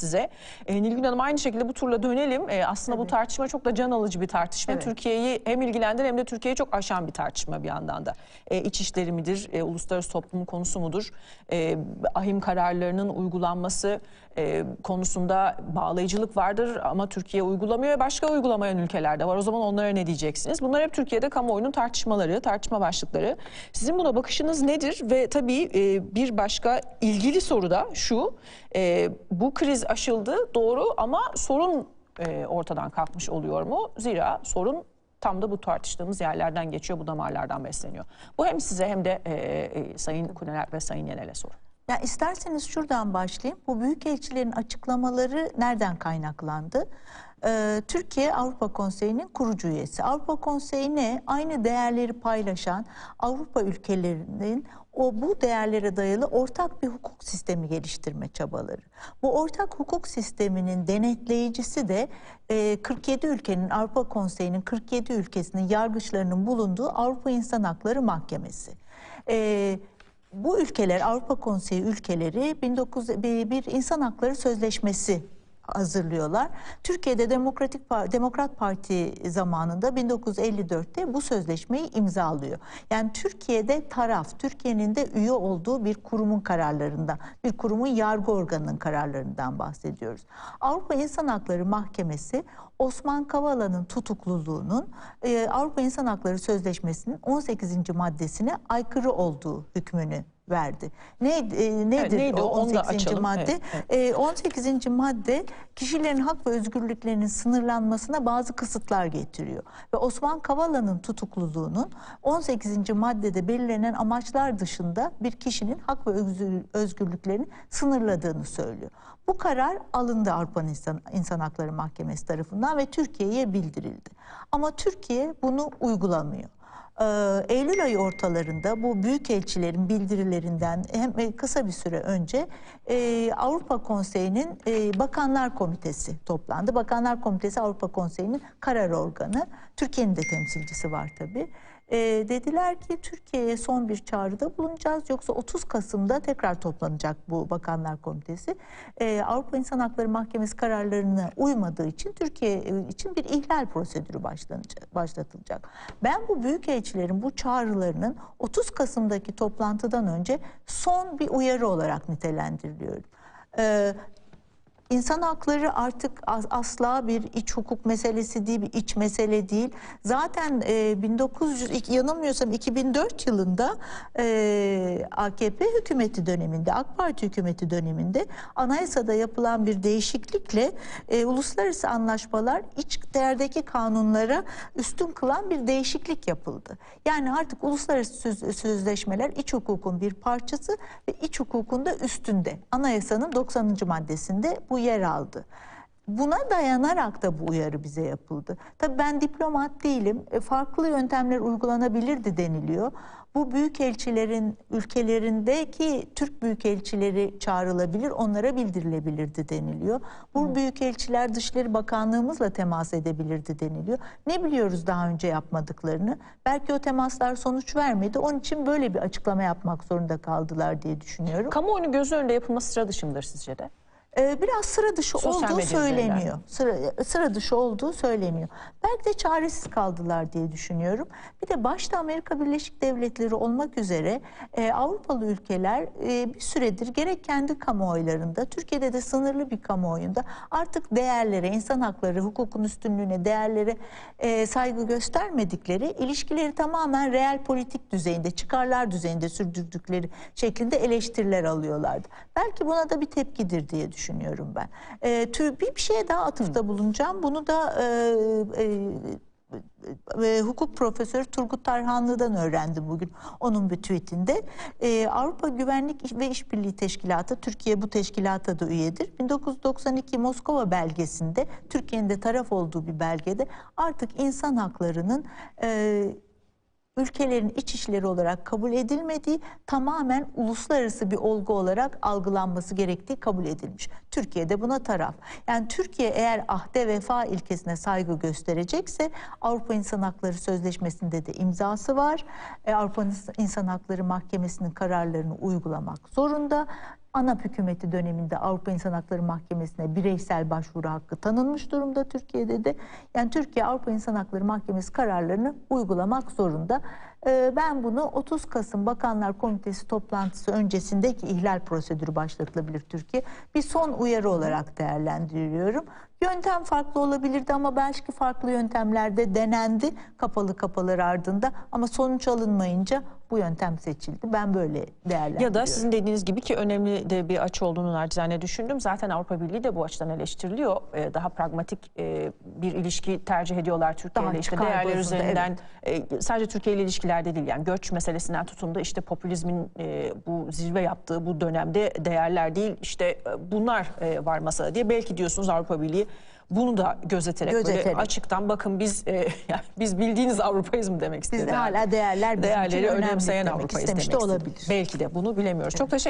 size. E, Nilgün Hanım aynı şekilde bu turla dönelim. E, aslında bu tartışma çok da can alıcı bir tartışma. Evet. Türkiye'yi hem ilgilendiren hem de Türkiye'yi çok aşan bir tartışma bir yandan da. E, iç işleri midir, e, uluslararası toplumun konusu mudur? E, ahim kararlarının uygulanması e, konusunda bağlayıcılık vardır ama Türkiye uygulamıyor ve başka uygulamayan ülkelerde var. O zaman onlara ne diyeceksiniz? Bunlar hep Türkiye'de kamuoyunun tartışmaları, tartışma başlıkları. Sizin buna bakışınız nedir? Ve tabii e, bir başka ilgili soru da şu. e, bu kriz aşıldı doğru ama sorun e, ortadan kalkmış oluyor mu? Zira sorun tam da bu tartıştığımız yerlerden geçiyor, bu damarlardan besleniyor. Bu hem size hem de e, e, Sayın Kuneler ve Sayın Yenel'e soru. Ya isterseniz şuradan başlayayım. Bu büyükelçilerin açıklamaları nereden kaynaklandı? Ee, Türkiye Avrupa Konseyi'nin kurucu üyesi. Avrupa Konseyi ne? Aynı değerleri paylaşan Avrupa ülkelerinin o bu değerlere dayalı ortak bir hukuk sistemi geliştirme çabaları. Bu ortak hukuk sisteminin denetleyicisi de e, 47 ülkenin Avrupa Konseyi'nin 47 ülkesinin yargıçlarının bulunduğu Avrupa İnsan Hakları Mahkemesi. E, bu ülkeler Avrupa Konseyi ülkeleri 19 bir bir insan hakları sözleşmesi hazırlıyorlar. Türkiye'de Demokratik Demokrat Parti zamanında 1954'te bu sözleşmeyi imzalıyor. Yani Türkiye'de taraf, Türkiye'nin de üye olduğu bir kurumun kararlarından, bir kurumun yargı organının kararlarından bahsediyoruz. Avrupa İnsan Hakları Mahkemesi Osman Kavala'nın tutukluluğunun e, Avrupa İnsan Hakları Sözleşmesi'nin 18. maddesine aykırı olduğu hükmünü verdi. Ne e, nedir neydi o o? Onu da 18. açalım. madde? Evet, E, 18. madde kişilerin hak ve özgürlüklerinin sınırlanmasına bazı kısıtlar getiriyor. Ve Osman Kavala'nın tutukluluğunun 18. maddede belirlenen amaçlar dışında bir kişinin hak ve özgür- özgürlüklerini sınırladığını söylüyor. Bu karar alındı Avrupa İnsan, İnsan Hakları Mahkemesi tarafından ve Türkiye'ye bildirildi. Ama Türkiye bunu uygulamıyor. Ee, Eylül ayı ortalarında bu büyükelçilerin bildirilerinden hem e, kısa bir süre önce e, Avrupa Konseyi'nin e, Bakanlar Komitesi toplandı. Bakanlar Komitesi Avrupa Konseyi'nin karar organı. Türkiye'nin de temsilcisi var tabii. E, dediler ki Türkiye'ye son bir çağrıda bulunacağız yoksa 30 Kasım'da tekrar toplanacak bu Bakanlar Komitesi. E, Avrupa İnsan Hakları Mahkemesi kararlarına uymadığı için Türkiye e, için bir ihlal prosedürü başlatılacak. Ben bu büyükelçilerin bu çağrılarının 30 Kasım'daki toplantıdan önce son bir uyarı olarak nitelendiriliyorum. E, İnsan hakları artık as- asla bir iç hukuk meselesi değil, bir iç mesele değil. Zaten e, 1900 ik- yanılmıyorsam 2004 yılında e, AKP hükümeti döneminde, AK Parti hükümeti döneminde anayasada yapılan bir değişiklikle e, uluslararası anlaşmalar iç değerdeki kanunlara üstün kılan bir değişiklik yapıldı. Yani artık uluslararası söz- sözleşmeler iç hukukun bir parçası ve iç hukukun da üstünde. Anayasanın 90. maddesinde bu yer aldı. Buna dayanarak da bu uyarı bize yapıldı. Tabii ben diplomat değilim. E, Farklı yöntemler uygulanabilirdi deniliyor. Bu büyükelçilerin ülkelerindeki Türk büyükelçileri çağrılabilir, onlara bildirilebilirdi deniliyor. Bu büyükelçiler Dışişleri Bakanlığımızla temas edebilirdi deniliyor. Ne biliyoruz daha önce yapmadıklarını? Belki o temaslar sonuç vermedi. Onun için böyle bir açıklama yapmak zorunda kaldılar diye düşünüyorum. Kamuoyunun gözü önünde yapılması sıra dışı mıdır sizce de? Ee, biraz sıra dışı Sosyal olduğu söyleniyor. üzerinden. Sıra, sıra dışı olduğu söyleniyor. Belki de çaresiz kaldılar diye düşünüyorum. Bir de başta Amerika Birleşik Devletleri olmak üzere e, Avrupalı ülkeler e, bir süredir gerek kendi kamuoylarında, Türkiye'de de sınırlı bir kamuoyunda artık değerlere, insan hakları, hukukun üstünlüğüne, değerlere e, saygı göstermedikleri, ilişkileri tamamen reel politik düzeyinde, çıkarlar düzeyinde sürdürdükleri şeklinde eleştiriler alıyorlardı. Belki buna da bir tepkidir diye düşünüyorum ben. E, tür, bir, bir şeye daha atıfta bulunacağım. Bunu da e, e, e, hukuk profesörü Turgut Tarhanlı'dan öğrendim bugün onun bir tweetinde. E, Avrupa Güvenlik ve İşbirliği Teşkilatı, Türkiye bu teşkilata da üyedir. 1992 Moskova belgesinde, Türkiye'nin de taraf olduğu bir belgede artık insan haklarının e, ülkelerin iç işleri olarak kabul edilmediği tamamen uluslararası bir olgu olarak algılanması gerektiği kabul edilmiş. Türkiye de buna taraf. Yani Türkiye eğer ahde vefa ilkesine saygı gösterecekse Avrupa İnsan Hakları Sözleşmesi'nde de imzası var. E, Avrupa İnsan Hakları Mahkemesi'nin kararlarını uygulamak zorunda. ANAP hükümeti döneminde Avrupa İnsan Hakları Mahkemesi'ne bireysel başvuru hakkı tanınmış durumda Türkiye'de de. Yani Türkiye Avrupa İnsan Hakları Mahkemesi kararlarını uygulamak zorunda. Ee, Ben bunu 30 Kasım Bakanlar Komitesi toplantısı öncesindeki ihlal prosedürü başlatılabilir Türkiye. Bir son uyarı olarak değerlendiriyorum. Yöntem farklı olabilirdi ama belki farklı yöntemlerde denendi kapalı kapılar ardında ama sonuç alınmayınca bu yöntem seçildi. Ben böyle değerlendiriyorum. Ya da sizin dediğiniz gibi ki önemli de bir açı olduğunu nacizane düşündüm. Zaten Avrupa Birliği de bu açıdan eleştiriliyor. Ee, Daha pragmatik e, bir ilişki tercih ediyorlar Türkiye Daha ile. İşte değerler üzerinden e, sadece Türkiye ile ilişkilerde değil yani göç meselesinden tutun da işte popülizmin e, bu zirve yaptığı bu dönemde değerler değil işte e, bunlar e, var masada diye belki diyorsunuz Avrupa Birliği bunu da gözeterek, böyle Gözeterek. açıktan bakın biz e, yani biz bildiğiniz Avrupa'yız mı demek Biz istedi. de hala değerler bizim için Değerleri önemli önemseyen demek Avrupa'yız demek de istedi. olabilir. Belki de bunu bilemiyoruz. Çok teşekkür